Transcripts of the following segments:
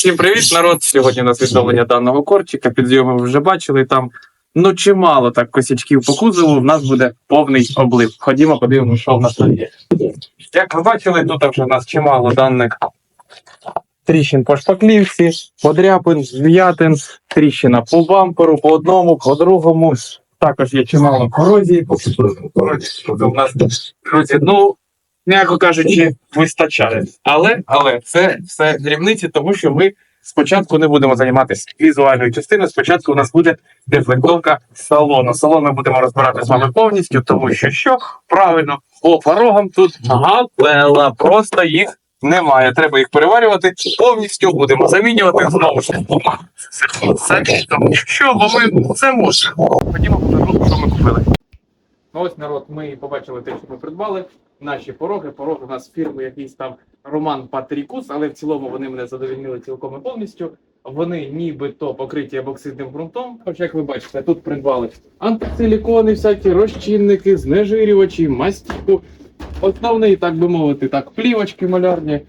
Всім привіт, народ! Сьогодні у нас відновлення даного корчика. Підйоми ви вже бачили там. Ну, чимало так косячків по кузову, в нас буде повний облив. Ходімо, подивимося, що в нас тут є. Як ви бачили, тут вже в нас чимало даних тріщин по шпаклівці, подряпин, зм'ятин, тріщина по бамперу, по одному, по другому. Також є чимало корозії. У нас друзі, ну, м'яко кажучи, вистачає. Але, але це все дрібниці, тому що ми спочатку не будемо займатися візуальною частиною. Спочатку у нас буде дефлектовка салону. Салон ми будемо розбирати з вами повністю, тому що що правильно по порогам тут гапела, просто їх. Немає, треба їх переварювати повністю. Будемо замінювати знову ж. Тому що бо ми це можемо. Ходімо покажу, що ми купили. Ну ось народ, ми побачили те, що ми придбали. Наші пороги. Пороги у нас фірми якийсь там Роман Патрікус, але в цілому вони мене задовільнили цілком і повністю. Вони нібито покриті ебоксидним ґрунтом. Хоч як ви бачите, тут придбали антисилікони, всякі розчинники, знежирювачі, мастіку. Основний, так би мовити, так, плівочки малярні.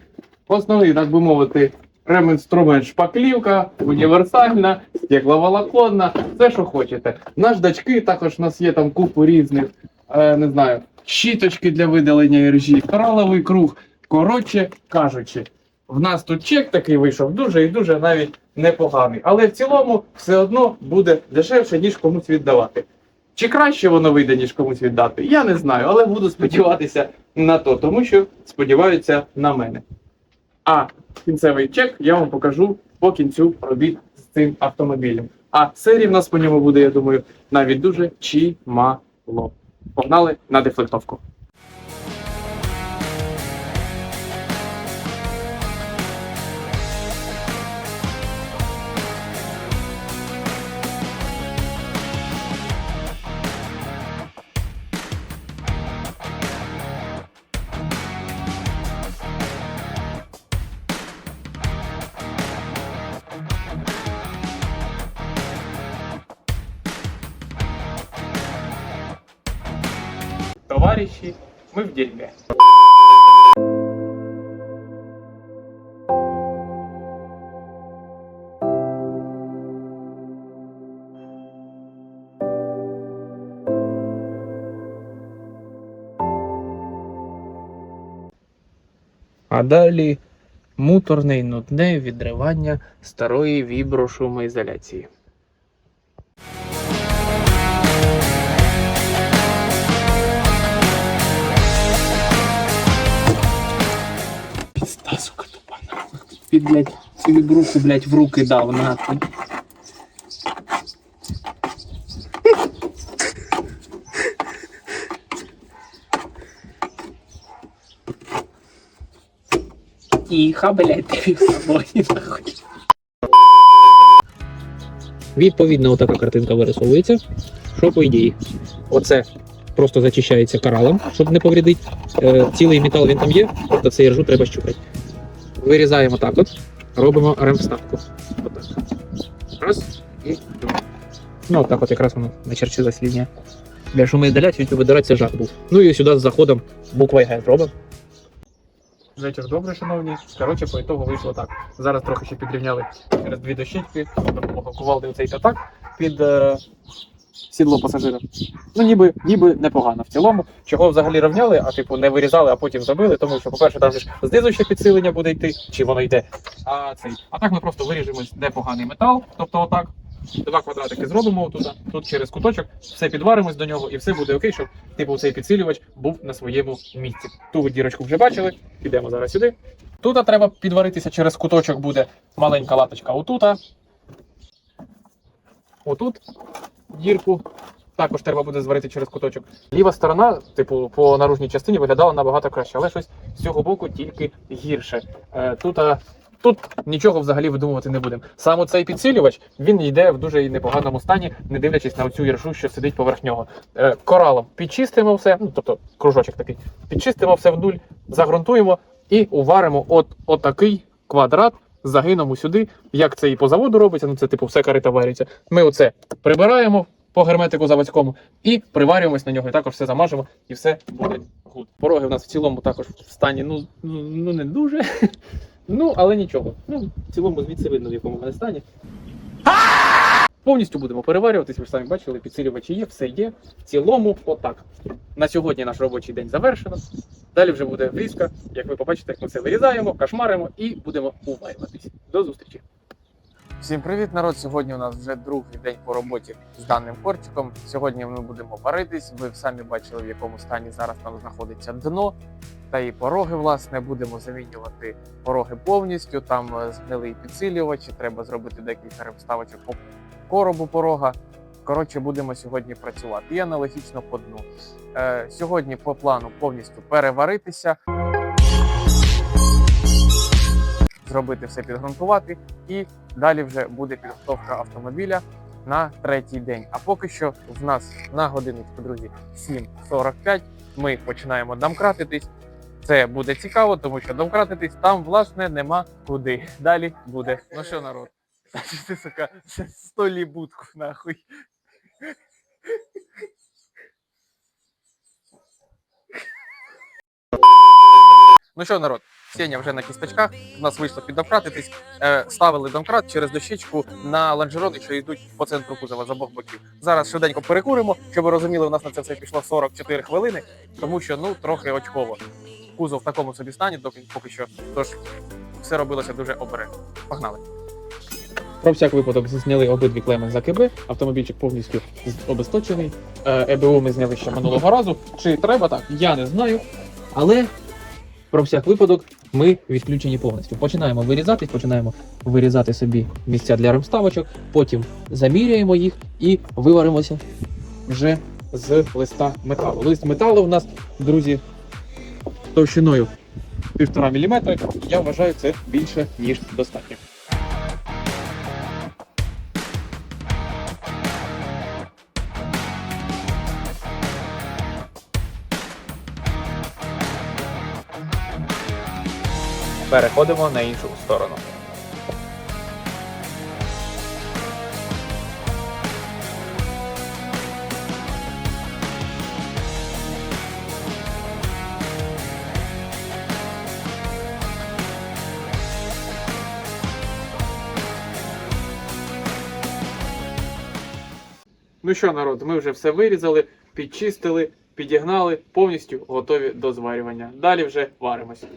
Основний, так би мовити, ремінструмент шпаклівка, універсальна, стекловолоконна, все, що хочете. Наждачки також у нас є там купу різних, е, не знаю, щіточки для видалення іржі, кораловий круг. Коротше кажучи, в нас тут чек такий вийшов дуже і дуже навіть непоганий. Але в цілому все одно буде дешевше, ніж комусь віддавати. Чи краще воно вийде, ніж комусь віддати? Я не знаю, але буду сподіватися на то, тому що сподіваються на мене. А кінцевий чек я вам покажу по кінцю робіт з цим автомобілем. А серії в нас по ньому буде, я думаю, навіть дуже чимало. Погнали на дефлектовку. Дерьме. А далі муторне й нудне відривання старої віброшумоізоляції. Під, блядь, цю ігруху, блядь, в руки дав, нахуй. Тихо, блядь, ти в собою, нахуй. Відповідно, отака картинка вирисовується. Що по ідеї? Оце просто зачищається коралом, щоб не повредити. Е, цілий метал він там є, тобто цей ржу треба щупати. Вирізаємо так от, робимо ремвставку. Отак. Раз і два. Ну, отак от якраз воно начерчилась лінія. Для шумоізоляції видирати це жах був. Ну і сюди з заходом буква Г робимо. Вечір добре, шановні. Коротше, по ітогу вийшло так. Зараз трохи ще підрівняли дві дощечки, допомога кувалди оцей так під е, сідло пасажира. Ну, ніби, ніби непогано в цілому. Чого взагалі рівняли, а типу не вирізали, а потім забили, тому що, по-перше, там ж знизу ще підсилення буде йти, чи воно йде. А цей. А так ми просто виріжемо непоганий метал, тобто отак. Два квадратики зробимо тут, тут через куточок, все підваримось до нього і все буде окей, щоб типу цей підсилювач був на своєму місці. Ту ви дірочку вже бачили. Підемо зараз сюди. Тут треба підваритися через куточок буде маленька латочка отута. Отут дірку. Також треба буде зварити через куточок. Ліва сторона, типу, по наружній частині виглядала набагато краще, але щось з цього боку тільки гірше. Е, тут, а, тут нічого взагалі видумувати не будемо. Саме цей підсилювач він йде в дуже непоганому стані, не дивлячись на цю іржу, що сидить поверх нього. Е, коралом підчистимо все, ну тобто кружочок такий, підчистимо все вдуль, загрунтуємо і уваримо от отакий квадрат. Загинемо сюди, як це і по заводу робиться, ну це типу все карита вариться. Ми оце прибираємо, по герметику заводському і приварюємось на нього, і також все замажемо, і все буде гуд. Пороги в нас в цілому також в стані, ну, ну, ну не дуже. Ну, але нічого. Ну, в цілому звідси видно, в якому вони стані. Повністю будемо переварюватись, ви ж самі бачили, підсилювачі є, все є. В цілому, отак. На сьогодні наш робочий день завершено. Далі вже буде врізка. Як ви побачите, ми все вирізаємо, кошмаримо і будемо уварюватись. До зустрічі! Всім привіт, народ! Сьогодні у нас вже другий день по роботі з даним корчиком. Сьогодні ми будемо варитись. Ви самі бачили, в якому стані зараз там знаходиться дно. Та і пороги, власне, будемо замінювати пороги повністю. Там е, згнили підсилювачі, треба зробити декілька ремставочок коробу порога. Коротше, будемо сьогодні працювати. І аналогічно по дну. Е, сьогодні по плану повністю переваритися, зробити все підґрунтувати, і далі вже буде підготовка автомобіля на третій день. А поки що в нас на годиночку, друзі, 7.45. Ми починаємо домкратитись. Це буде цікаво, тому що домкратитись там, власне, нема куди. Далі буде. Ну що, народ? Ти, сука, столі будку нахуй. Ну що, народ, Сеня вже на кісточках. У нас вийшло піддомкратитись. Е, ставили домкрат через дощечку на лонжерони, що йдуть по центру кузова з обох боків. Зараз швиденько перекуримо, щоб ви розуміли, у нас на це все пішло 44 хвилини, тому що ну трохи очково. Кузов в такому собі стані, доки поки що. Тож все робилося дуже обережно. Погнали. Про всяк випадок зняли обидві клеми за КБ, автомобільчик повністю обесточений. Е, ЕБУ ми зняли ще минулого разу. Чи треба так? Я не знаю. Але про всяк випадок ми відключені повністю. Починаємо вирізати, починаємо вирізати собі місця для ремставочок, потім заміряємо їх і виваримося вже з листа металу. Лист металу у нас, друзі, товщиною 1,5 мм. Я вважаю, це більше ніж достатньо. Переходимо на іншу сторону. Ну що, народ, ми вже все вирізали, підчистили, підігнали, повністю готові до зварювання. Далі вже варимося.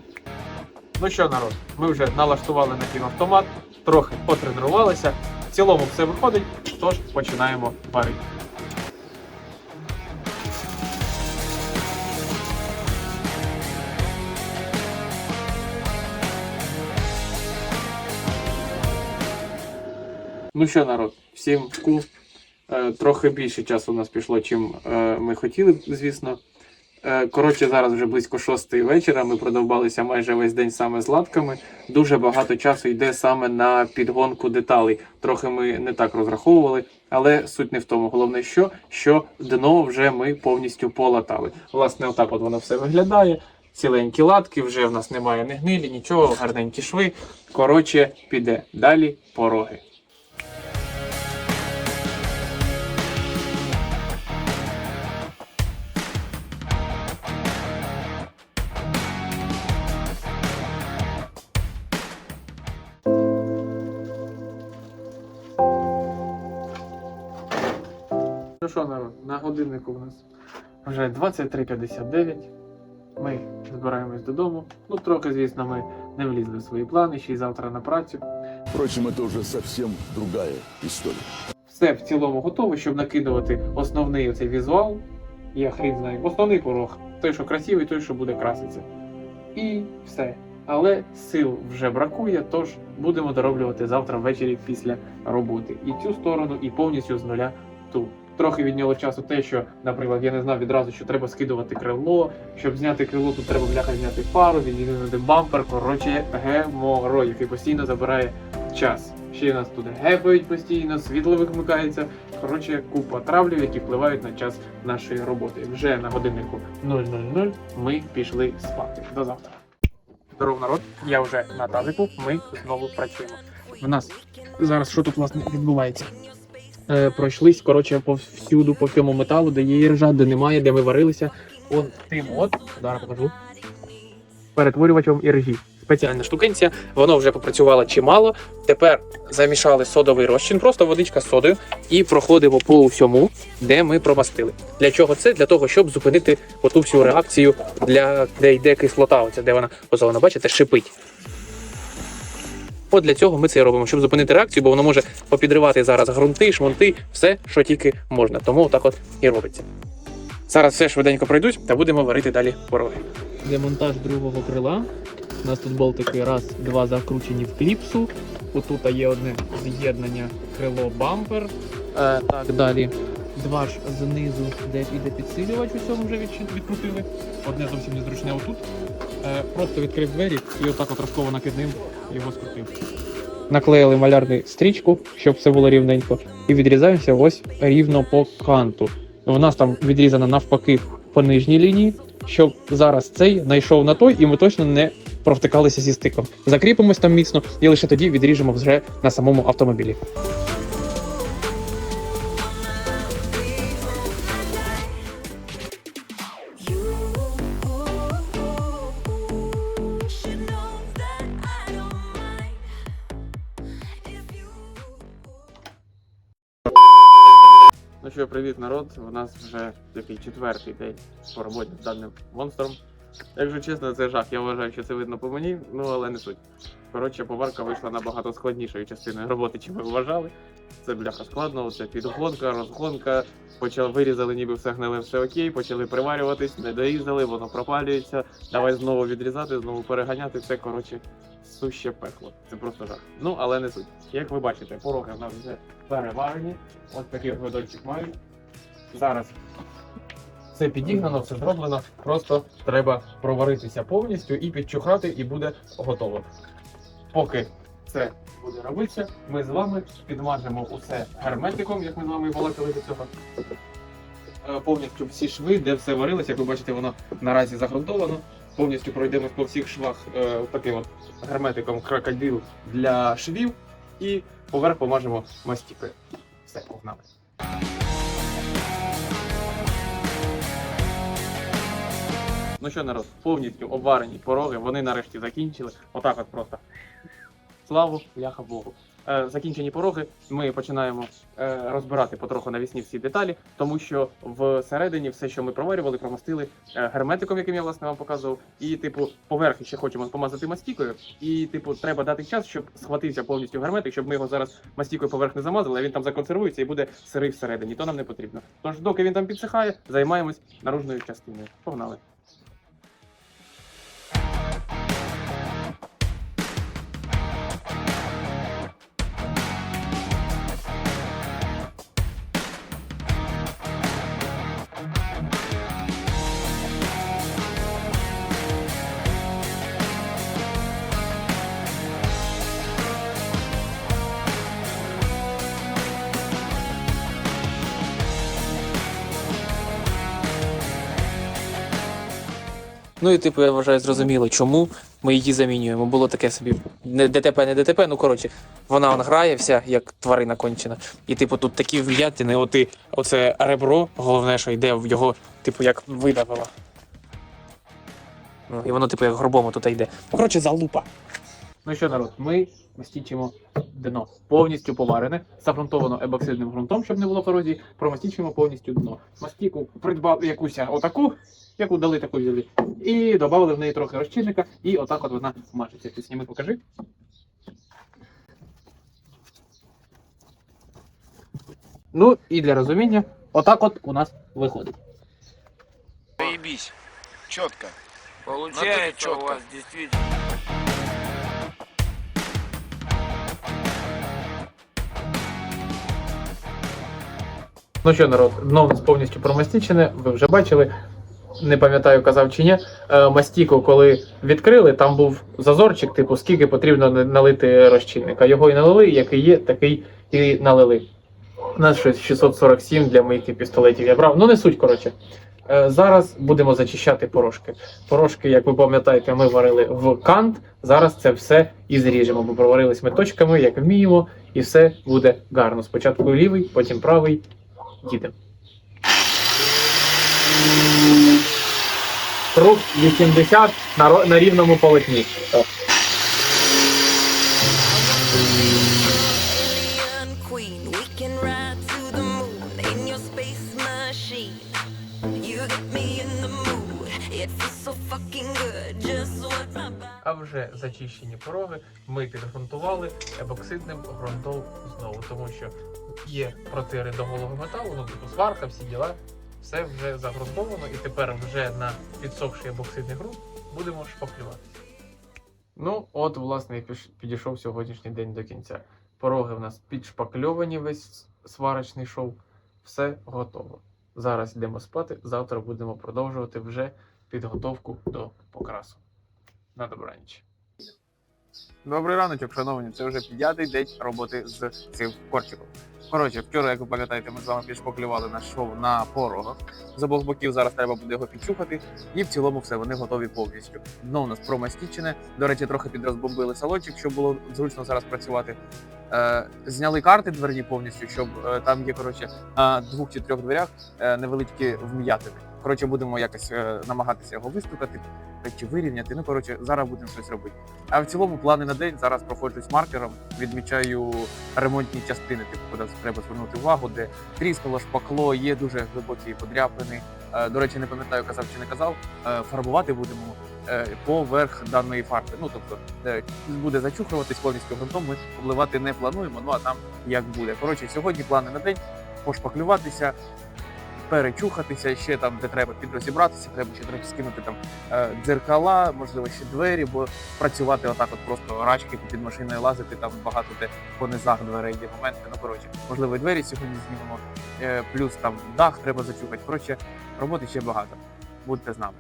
Ну що, народ, ми вже налаштували на кіноавтомат, трохи потренувалися. В цілому все виходить, тож починаємо варити. Ну що, народ, всім вкус. Е, Трохи більше часу у нас пішло, чим е, ми хотіли, звісно. Е, Коротше, зараз вже близько шостої вечора. Ми продовбалися майже весь день саме з латками. Дуже багато часу йде саме на підгонку деталей. Трохи ми не так розраховували, але суть не в тому. Головне, що, що дно вже ми повністю полатали. Власне, отак от воно все виглядає. Ціленькі латки, вже в нас немає ні гнилі, нічого, гарненькі шви. Коротше, піде. Далі пороги. Що, народ, на годиннику у нас вже 23.59. Ми збираємось додому. Ну, трохи, звісно, ми не влізли в свої плани, ще й завтра на працю. Впрочем, это уже совсем другая история. Все в цілому готово, щоб накидувати основний оцей візуал. Я хрін знаю, основний порог. Той, що красивий, той, що буде краситися. І все. Але сил вже бракує, тож будемо дороблювати завтра ввечері після роботи. І цю сторону, і повністю з нуля ту. Трохи відняло часу те, що, наприклад, я не знав відразу, що треба скидувати крило. Щоб зняти крило, тут треба бляха зняти пару, відмінити бампер. Коротше, геморой, який постійно забирає час. Ще нас тут гепають постійно, світло вимикається. Коротше, купа травлів, які впливають на час нашої роботи. Вже на годиннику 000 ми пішли спати. До завтра. Здоров, народ. Я вже на тазику. Ми знову працюємо. В нас зараз що тут власне відбувається? Е, пройшлись коротше повсюду, по всьому металу, де є іржа, де немає, де ми варилися. Он тим от, зараз покажу. Перетворювачем іржі. Спеціальна штукенція, воно вже попрацювало чимало. Тепер замішали содовий розчин, просто водичка з содою, і проходимо по всьому, де ми промастили. Для чого це? Для того, щоб зупинити оту всю реакцію, для де йде кислота, оця, де вона озована, бачите, шипить. От для цього ми це робимо, щоб зупинити реакцію, бо воно може попідривати зараз ґрунти, шмонти, все, що тільки можна. Тому так от і робиться. Зараз все швиденько пройдуть та будемо варити далі пороги. Демонтаж другого крила. У нас тут болтики раз, два закручені в кліпсу. Отут є одне з'єднання крило бампер. Е, так, далі. Два ж знизу, де іде підсилювач, у цьому вже відкрутили. Одне зовсім незручне отут. Е, просто відкрив двері і отак от розково накидним його скрутив. Наклеїли малярну стрічку, щоб все було рівненько, і відрізаємося ось рівно по канту. У нас там відрізано навпаки по нижній лінії, щоб зараз цей знайшов на той, і ми точно не провтикалися зі стиком. Закріпимось там міцно і лише тоді відріжемо вже на самому автомобілі. Привіт, народ. У нас вже такий четвертий день по роботі з даним монстром. Якщо чесно, це жах. Я вважаю, що це видно по мені, ну але не суть. Коротше, поварка вийшла набагато складнішою частиною роботи, чим ми вважали. Це бляха складно, це підгонка, розгонка. Почали вирізали, ніби все гниле, все окей, почали приварюватись, не дорізали, воно пропалюється. Давай знову відрізати, знову переганяти. Це коротше суще пекло. Це просто жах. Ну але не суть. Як ви бачите, пороги в нас вже переварені. Ось такий гвидольчик мають. Зараз все підігнано, все зроблено. Просто треба проваритися повністю і підчухати, і буде готово. Поки це буде робитися, ми з вами підмажемо усе герметиком, як ми з вами балакали до цього. Е, Повністю всі шви, де все варилося, як ви бачите, воно наразі загрунтовано. Повністю пройдемо по всіх швах е, таким от герметиком крокодил для швів і поверх помажемо мастікою. Все, погнали. Ну що, народ, повністю обварені пороги, вони нарешті закінчили. Отак от просто. Славу, ляха Богу. Е, закінчені пороги. Ми починаємо е, розбирати потроху навісні всі деталі, тому що всередині все, що ми проварювали, промастили е, герметиком, яким я власне вам показував. І, типу, поверхи ще хочемо помазати мастікою. І, типу, треба дати час, щоб схватився повністю герметик, щоб ми його зараз мастікою поверх не замазали, а він там законсервується і буде сирий всередині. То нам не потрібно. Тож, доки він там підсихає, займаємось наружною частиною. Погнали. Ну і типу, я вважаю, зрозуміло, чому ми її замінюємо. Було таке собі не ДТП, не ДТП. Ну коротше, вона он грає вся, як тварина кончена. І типу тут такі вм'ятини, оти, оце ребро, головне, що йде в його, типу, як видавило. І воно, типу, як горбом тут йде. Ну, коротше, залупа. Ну що, народ, ми мастічимо дно повністю поварене, загрунтовано ебоксидним ґрунтом, щоб не було корозії. Промастічуємо повністю дно. Мастіку придбали якусь отаку, яку дали таку взяли, і додали в неї трохи розчинника, і отак от вона мажеться. Ти сніми, покажи. Ну і для розуміння, отак от у нас виходить. Заебись. Четко. Получается Надо у вас действительно. Ну що, народ, дно у нас повністю промастічене, ви вже бачили. Не пам'ятаю, казав чи ні. Е, Мастіку, коли відкрили, там був зазорчик, типу, скільки потрібно налити розчинника. Його і налили, який є, такий і налили. У нас щось 647 для моїх пістолетів я брав. Ну не суть, коротше. Е, Зараз будемо зачищати порошки. Порошки, як ви пам'ятаєте, ми варили в кант. Зараз це все і зріжемо, бо проварились ми точками, як вміємо, і все буде гарно. Спочатку лівий, потім правий. Їдемо. Круг 80 на, на рівному полотні. А вже зачищені пороги ми підґрунтували ебоксидним ґрунтом знову, тому що є протири до голого металу, ну типу сварка, всі діла. Все вже загрунтовано, і тепер вже на підсохший ебоксидний ґрунт будемо шпаклювати. Ну, от, власне, і підійшов сьогоднішній день до кінця. Пороги в нас підшпакльовані, весь сварочний шов, все готово. Зараз йдемо спати, завтра будемо продовжувати вже підготовку до покрасу. На добраніч. Добрий раночок, шановні. Це вже п'ятий день роботи з цим корчиком. Коротше, вчора, як ви пам'ятаєте, ми з вами підшпаклювали наш шов на порогах. З обох боків зараз треба буде його підчухати, і в цілому все вони готові повністю. Дно у нас промастічене. До речі, трохи підрозбомбили салончик, щоб було зручно зараз працювати. Е, зняли карти дверні повністю, щоб е, там є коротше на двох чи трьох дверях е, невеличкі вм'ятини. Коротше, будемо якось намагатися його вистукати чи вирівняти. Ну коротше, зараз будемо щось робити. А в цілому плани на день зараз проходжусь маркером, відмічаю ремонтні частини, типу, куди треба звернути увагу, де тріскало, шпакло, є дуже глибокі подряпини. Е, До речі, не пам'ятаю, казав чи не казав. е, Фарбувати будемо е, поверх даної фарби. Ну тобто буде зачухуватись повністю грунтом. Ми обливати не плануємо. Ну а там як буде. Коротше, сьогодні плани на день пошпаклюватися. Перечухатися ще там, де треба підрозібратися, треба ще трохи скинути там е, дзеркала, можливо, ще двері, бо працювати отак, от просто рачки під машиною лазити, там багато де по низах дверей є моменти. Ну коротше, можливо, і двері сьогодні знімемо. Е, плюс там дах треба зачухати. Коротше, роботи ще багато. Будьте з нами.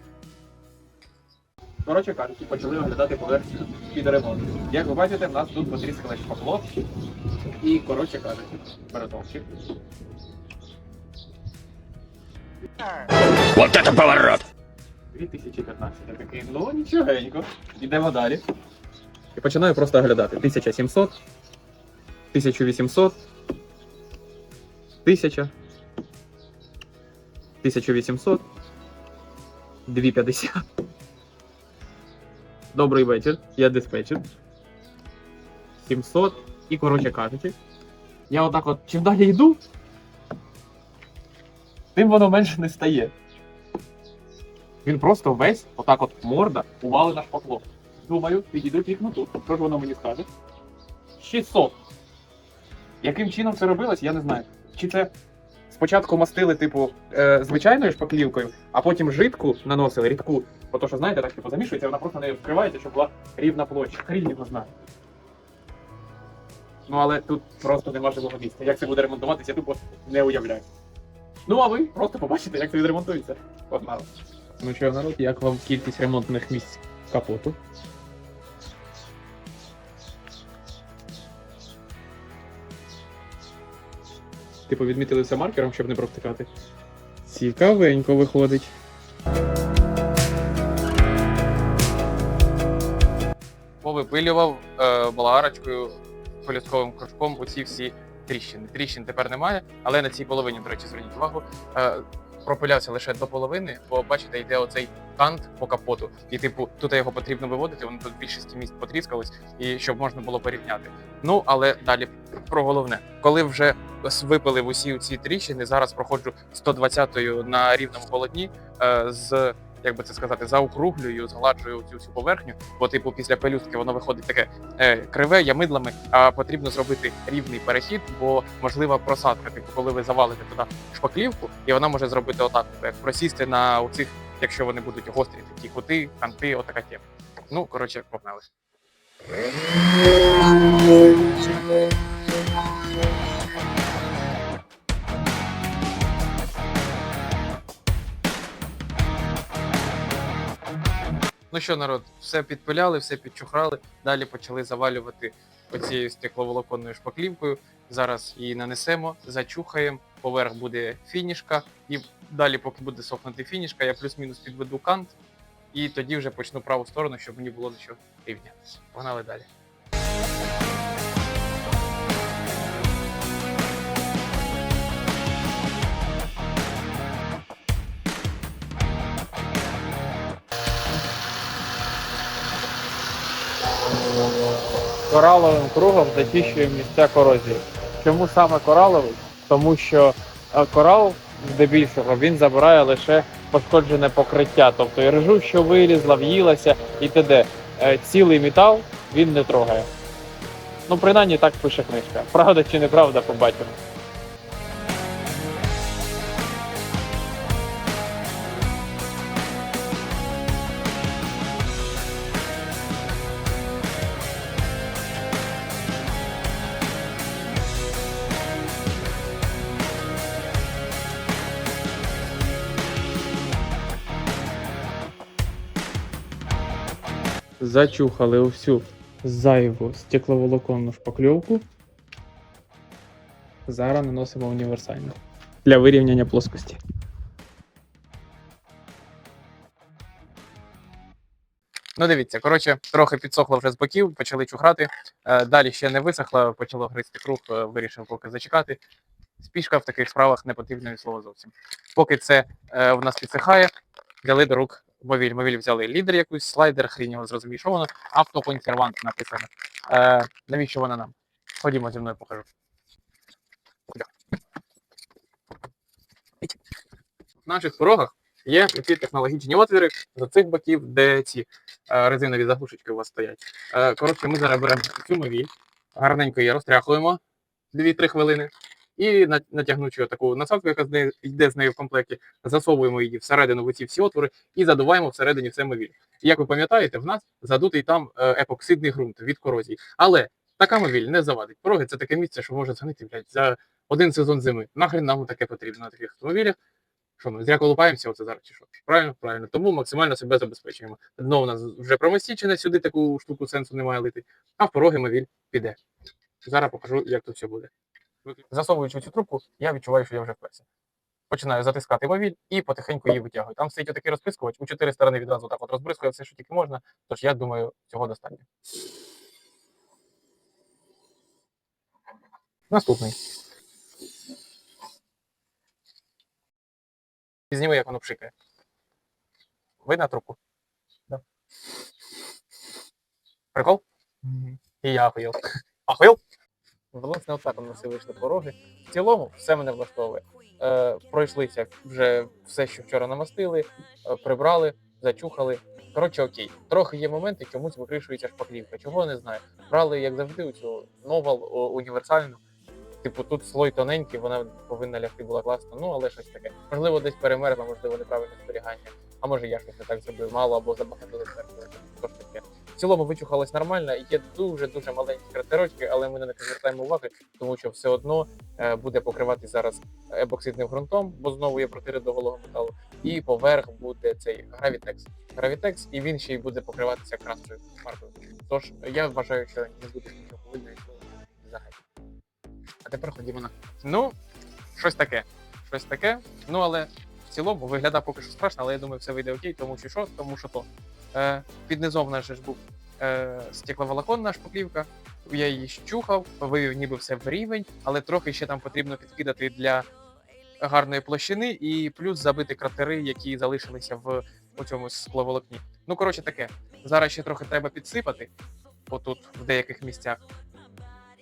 Коротше кажучи, почали оглядати поверхню під ремонт. Як ви бачите, в нас тут потріскалось шпакло. І, коротше кажучи, передовчик. Вот это поворот! 2015. Я такий, ну нічогенько. Йдемо далі. І починаю просто оглядати. 1700, 1800, 1000, 1800, 250. Добрий вечір, я диспетчер. 700. І, коротше кажучи, я отак от чим далі йду, тим воно менше не стає. Він просто весь, отак от морда, ували на шпакло. Думаю, підійду пікну тут. Що ж воно мені скаже? 600. Яким чином це робилось, я не знаю. Чи це спочатку мастили, типу, е, звичайною шпаклівкою, а потім жидку наносили, рідку. Ото що, знаєте, так типу замішується, вона просто нею вкривається, щоб була рівна площа. Хрін його знає. Ну але тут просто нема живого місця. Як це буде ремонтуватися, я тупо не уявляю. Ну а ви просто побачите, як це відремонтується. Погнали. Ну що, народ, як вам кількість ремонтних місць капоту? Типу відмітили все маркером, щоб не провтикати. Цікавенько виходить. Повипилював е, балагарочкою полісковим кружком оці всі тріщини. Тріщин тепер немає, але на цій половині, до речі, зверніть увагу, е, пропилявся лише до половини, бо бачите, йде оцей кант по капоту. І типу, тут його потрібно виводити, воно тут в більшості місць потріскалось, і щоб можна було порівняти. Ну але далі про головне, коли вже випилив усі ці тріщини, зараз проходжу 120-ю на рівному полотні е, з. Як би це сказати, заокруглюю, згладжую цю всю поверхню, бо типу після пелюстки воно виходить таке е, криве, ямидлами, а потрібно зробити рівний перехід, бо можлива просадка. Типу, коли ви завалите туди шпаклівку, і вона може зробити отак, типу, як просісти на оцих, якщо вони будуть гострі, такі кути, канти, отака тема. Ну коротше, погнали. Ну що, народ, все підпиляли, все підчухрали. Далі почали завалювати оцією стекловолоконною шпаклівкою. Зараз її нанесемо, зачухаємо поверх буде фінішка, і далі, поки буде сохнути фінішка, я плюс-мінус підведу кант, і тоді вже почну праву сторону, щоб мені було до чого рівня. Погнали далі. Кораловим кругом зачищуємо місця корозії. Чому саме кораловий? Тому що е, корал, здебільшого, він забирає лише пошкоджене покриття, тобто і рижу, що вилізла, в'їлася і т.д. Е, Цілий метал він не трогає. Ну, принаймні так пише книжка. Правда чи неправда, побачимо. Зачухали всю зайву стекловолоконну шпакльовку. Зараз наносимо універсальну для вирівняння плоскості. Ну, дивіться, коротше, трохи підсохло вже з боків, почали чухрати. Е, далі ще не висохло, почало гризти круг, е, вирішив поки зачекати. Спішка в таких справах не потрібна від слова зовсім. Поки це е, в нас підсихає, взяли до рук мобіль. Мобіль взяли лідер якусь, слайдер, хрінь зрозумів, що воно. Автоконсервант написано. Е, навіщо вона нам? Ходімо зі мною покажу. В наших порогах є ці технологічні отвіри з цих боків, де ці е, резинові заглушечки у вас стоять. Е, коротше, ми зараз беремо цю мовіль, гарненько її розтряхуємо 2-3 хвилини. І на- натягнучи таку насадку, яка йде з нею в комплекті, засовуємо її всередину в ці всі отвори і задуваємо всередині все мовіль. Як ви пам'ятаєте, в нас задутий там е, епоксидний ґрунт від корозії. Але така мовіль не завадить. Пороги це таке місце, що може згнити блядь, за один сезон зими. Нахрен нам таке потрібно на таких автомобілях. Що ми зря колупаємося оце зараз чи що? Правильно, правильно. Тому максимально себе забезпечуємо. Дно у нас вже промастічене, сюди таку штуку сенсу немає лити, а в пороги мовіль піде. Зараз покажу, як тут все буде. Засовуючи цю трубку, я відчуваю, що я вже вперся. Починаю затискати мовіль і потихеньку її витягую. Там стоїть отакий розпискувач, у чотири сторони відразу так от розбризкує все, що тільки можна. Тож я думаю, цього достатньо. Наступний. І зніми, як воно пшикає. Видно трубку? Да. Прикол? І я ахуєл. Ахуєл? Власне, отак у нас і вийшли пороги. В цілому все мене влаштовує. Е, пройшлися вже все, що вчора намастили, е, прибрали, зачухали. Коротше, окей. Трохи є моменти, чомусь викришується шпаклівка. Чого не знаю. Брали, як завжди, цю новал універсальну. Типу, тут слой тоненький, вона повинна лягти була класно, ну але щось таке. Можливо, десь перемерзла, можливо, неправильне зберігання. А може я щось не так зробив, мало або забагато зверху. Що ж таке. В цілому вичухалось нормально, є дуже-дуже маленькі кратерочки, але ми на них звертаємо уваги, тому що все одно е, буде покривати зараз ебоксидним ґрунтом, бо знову є протири до голого металу. І поверх буде цей гравітекс. Гравітекс, і він ще й буде покриватися красною маркою. Тож я вважаю, що не буде нічого видно взагалі. А тепер ходімо на. Ну, щось таке. Щось таке. Ну але в цілому виглядає поки що страшно, але я думаю, все вийде окей, тому що що, тому що то. Е, під низом в нас ж був е, стекловолоконна шпаклівка. Я її щухав, вивів ніби все в рівень, але трохи ще там потрібно підкидати для гарної площини і плюс забити кратери, які залишилися в цьому скловолокні. Ну, коротше, таке. Зараз ще трохи треба підсипати, отут, в деяких місцях.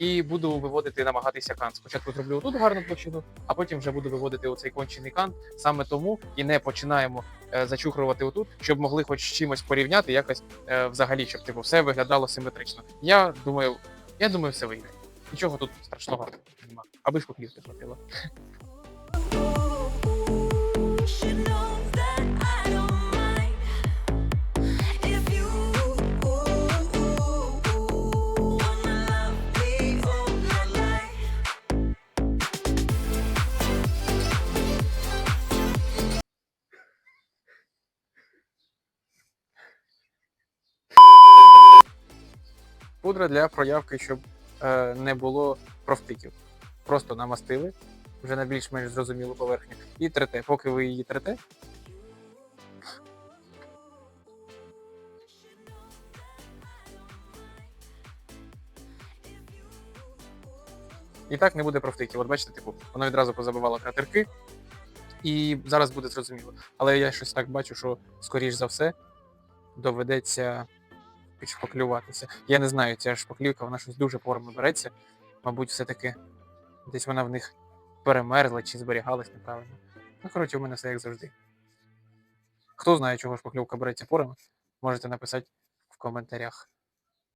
І буду виводити, намагатися кант. Спочатку зроблю тут гарну площину, а потім вже буду виводити оцей кончений кант. Саме тому і не починаємо е, зачухрувати отут, щоб могли хоч чимось порівняти, якось е, взагалі, щоб типу все виглядало симетрично. Я думаю, я думаю, все вийде. Нічого тут страшного немає. Аби ж поклівки хватило. Пудра для проявки, щоб е, не було профтиків. Просто намастили, вже на більш-менш зрозумілу поверхню. І трете. Поки ви її трете, І так не буде профтиків. От бачите, типу, воно відразу позабивало кратерки, і зараз буде зрозуміло. Але я щось так бачу, що, скоріш за все, доведеться підшпаклюватися. Я не знаю, ця шпаклівка, вона щось дуже порно береться. Мабуть, все-таки десь вона в них перемерзла чи зберігалась неправильно. Ну, коротше, у мене все як завжди. Хто знає, чого шпаклівка береться порами, можете написати в коментарях.